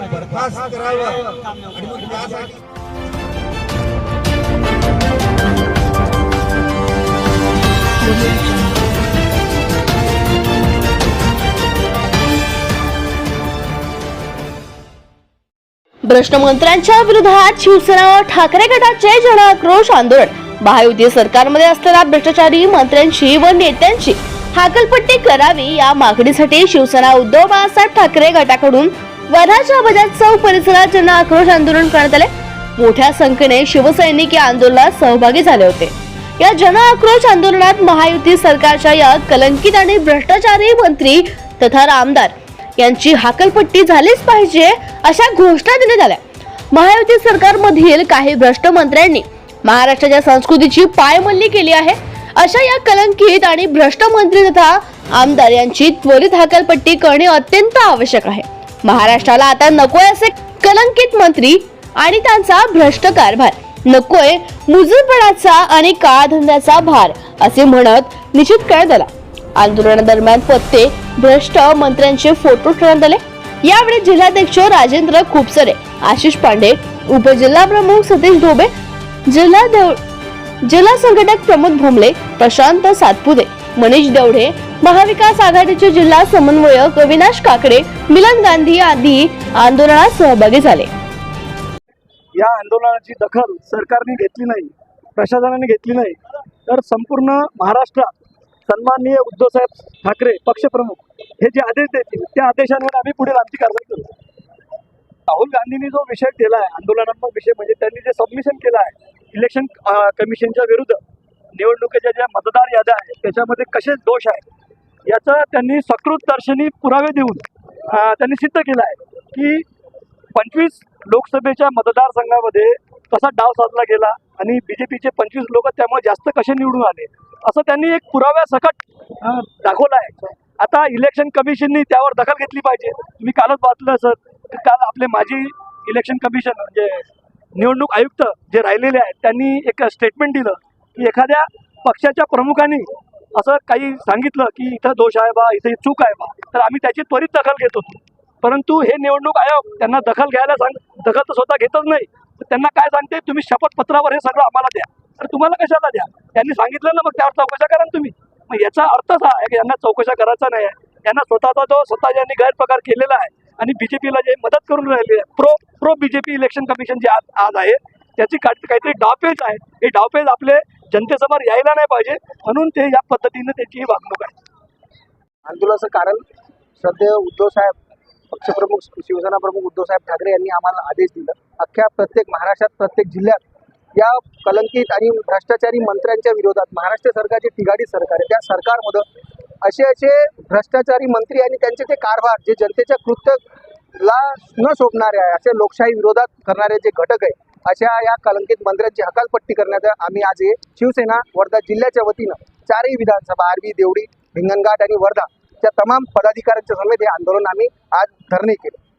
बरखास्त करावं. आणि मग त्यासाठी भ्रष्टमंत्र्यांच्या विरोधात शिवसेना व ठाकरे गटाचे जनआक्रोश आंदोलन. महायुती सरकारमध्ये असलेल्या भ्रष्टाचारी मंत्र्यांची व नेत्यांची हाकलपट्टी करावी या मागणीसाठी शिवसेना उद्धव बाळासाहेब ठाकरे गटाकडून वराच्या बजाज चौक परिसरात जनआक्रोश आंदोलन करण्यात आले. मोठ्या संख्येने शिवसैनिक या आंदोलनात सहभागी झाले होते. या जनआक्रोश आंदोलनात महायुती सरकारच्या या कलंकित आणि भ्रष्टाचारी मंत्री तथा आमदार यांची हाकलपट्टी झालीच पाहिजे अशा घोषणा देण्यात आल्या. महायुती सरकारमधील काही भ्रष्ट मंत्र्यांनी महाराष्ट्राच्या संस्कृतीची पायमल्ली केली आहे. अशा या कलंकित आणि भ्रष्ट मंत्री तथा आमदार यांची त्वरित हाकलपट्टी करणे अत्यंत आवश्यक आहे. महाराष्ट्राला आता नकोय असे कलंकित मंत्री आणि त्यांचा भ्रष्ट कारभार. नकोय मुजूरपणाचा आणि काळधंद्याचा भार असे म्हणत निश्चित करण्यात आला आंदोलनादरम्यान पत्ते भ्रष्ट मंत्र्यांचे फोटो ठेवण्यात आले यावेळी जिल्हाध्यक्ष राजेंद्र खुपसरे आशिष पांडे उपजिल्हा प्रमुख सतीश ढोबे जिल्हा देव जिल्हा संघटक प्रमोद भोमले प्रशांत सातपुते मनीष देवढे महाविकास आघाडीचे जिल्हा समन्वयक अविनाश काकडे मिलन गांधी आदी आंदोलनात सहभागी झाले. या आंदोलनाची दखल सरकारने घेतली नाही प्रशासनाने घेतली नाही तर संपूर्ण महाराष्ट्रात सन्माननीय उद्धवसाहेब ठाकरे पक्षप्रमुख हे जे आदेश देतील त्या आदेशांवर आम्ही पुढील आमची कारवाई करू. राहुल गांधींनी जो विषय केला आहे आंदोलनात्मक विषय म्हणजे त्यांनी जे सबमिशन केलं आहे इलेक्शन कमिशनच्या विरुद्ध निवडणुकीच्या ज्या मतदार याद्या आहेत त्याच्यामध्ये कसे दोष आहेत याचं त्यांनी सकृत दर्शनी पुरावे देऊन त्यांनी सिद्ध केलं आहे की पंचवीस लोकसभेच्या मतदारसंघामध्ये कसा डाव साधला गेला आणि बी जे पीचे पंचवीस लोक त्यामुळे जास्त कसे निवडून आले असं त्यांनी एक पुराव्यासकट दाखवला आहे. आता इलेक्शन कमिशननी त्यावर दखल घेतली पाहिजे. मी कालच वाचलं सर की काल आपले माजी इलेक्शन कमिशन म्हणजे निवडणूक आयुक्त जे राहिलेले आहेत त्यांनी एक स्टेटमेंट दिलं की एखाद्या पक्षाच्या प्रमुखांनी असं काही सांगितलं की इथं दोष आहे बा इथे चूक आहे बा. तर आम्ही त्याची त्वरित दखल घेत होतो. परंतु हे निवडणूक आयोग त्यांना दखल घ्यायला सांग दखल तर स्वतः घेतच नाही. तर त्यांना काय सांगते? तुम्ही शपथपत्रावर हे सगळं आम्हाला द्या. तर तुम्हाला कशाला द्या? त्यांनी सांगितलं ना मग त्यावर चौकशा करा तुम्ही. मग याचा अर्थच हा आहे की यांना चौकशा करायचा नाही आहे. यांना स्वतःचा जो स्वतः ज्यांनी गैरप्रकार केलेला आहे आणि बीजेपीला जे मदत करून राहिले आहे pro pro BJP election commission जे आज आज आहे त्याची काहीतरी डावपेच आहे. हे डावपेच आपले जनतेसमोर यायला नाही पाहिजे. म्हणून ते या पद्धतीने त्याची ही वागणूक आहे. आंदोलनाचं कारण सध्या उद्धव साहेब पक्षप्रमुख शिवसेना प्रमुख उद्धव साहेब ठाकरे यांनी आम्हाला आदेश दिला. अख्ख्या प्रत्येक महाराष्ट्रात प्रत्येक जिल्ह्यात या कलंकित आणि भ्रष्टाचारी मंत्र्यांच्या विरोधात महाराष्ट्र सरकारचे तिघाडी सरकार आहे. त्या सरकारमध्ये असे असे भ्रष्टाचारी मंत्री आणि त्यांचे ते कारभार जे जनतेच्या कृत्यला न शोभणारे आहे असे लोकशाही विरोधात करणारे जे घटक आहे अशा या कलंकित मंत्र्यांची हकालपट्टी करण्यात आम्ही आज हे शिवसेना वर्धा जिल्ह्याच्या वतीनं चारही विधानसभा आरवी देवडी हिंगणघाट आणि वर्धा च्या तमाम पदाधिकाऱ्यांच्या समेत हे आंदोलन आम्ही आज धरणे केलं.